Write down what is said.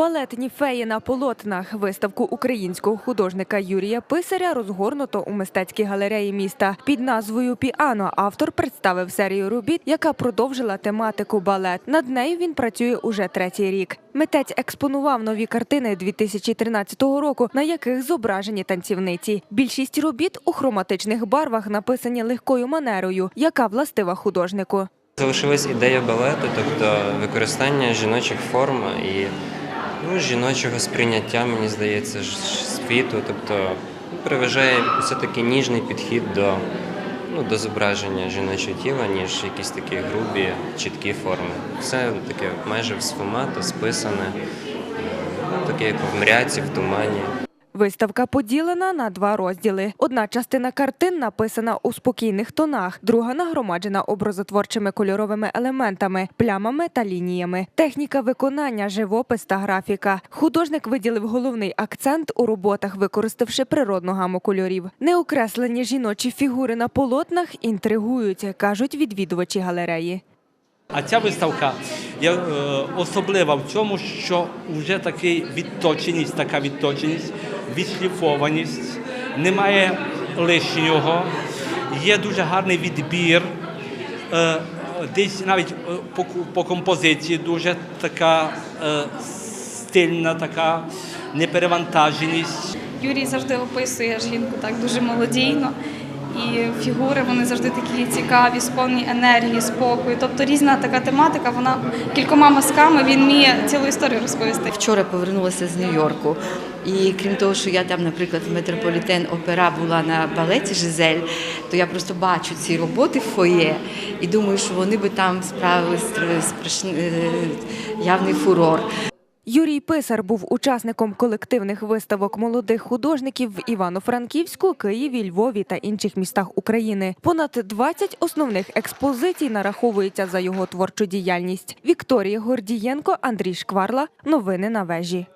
Балетні феї на полотнах виставку українського художника Юрія Писаря розгорнуто у мистецькій галереї міста. Під назвою Піано автор представив серію робіт, яка продовжила тематику балет. Над нею він працює уже третій рік. Митець експонував нові картини 2013 року, на яких зображені танцівниці. Більшість робіт у хроматичних барвах написані легкою манерою, яка властива художнику. Залишилась ідея балету, тобто використання жіночих форм і ну, жіночого сприйняття, мені здається, ж- світу. Тобто переважає все-таки ніжний підхід до, ну, до зображення жіночого тіла, ніж якісь такі грубі, чіткі форми. Все таке майже сфумато, списане, ну, таке як в мряці, в тумані. Виставка поділена на два розділи. Одна частина картин написана у спокійних тонах, друга нагромаджена образотворчими кольоровими елементами, плямами та лініями. Техніка виконання, живопис та графіка. Художник виділив головний акцент у роботах, використавши природну гаму кольорів. Неокреслені жіночі фігури на полотнах інтригують, кажуть відвідувачі галереї. А ця виставка є е, особлива в цьому, що вже такий відточеність, така відточеність, відшліфованість, немає лишнього, є дуже гарний відбір. Е, десь навіть е, по, по композиції дуже така е, стильна, така неперевантаженість. Юрій завжди описує жінку так дуже молодійно. І фігури вони завжди такі цікаві, сповнені енергії, спокою. Тобто різна така тематика, вона кількома мазками він вміє цілу історію розповісти. Вчора повернулася з Нью-Йорку. І крім того, що я там, наприклад, в Метрополітен опера була на балеті Жизель, то я просто бачу ці роботи в фоє і думаю, що вони би там справили страшний е, явний фурор. Юрій Писар був учасником колективних виставок молодих художників в Івано-Франківську, Києві, Львові та інших містах України. Понад 20 основних експозицій нараховується за його творчу діяльність. Вікторія Гордієнко, Андрій Шкварла. Новини на вежі.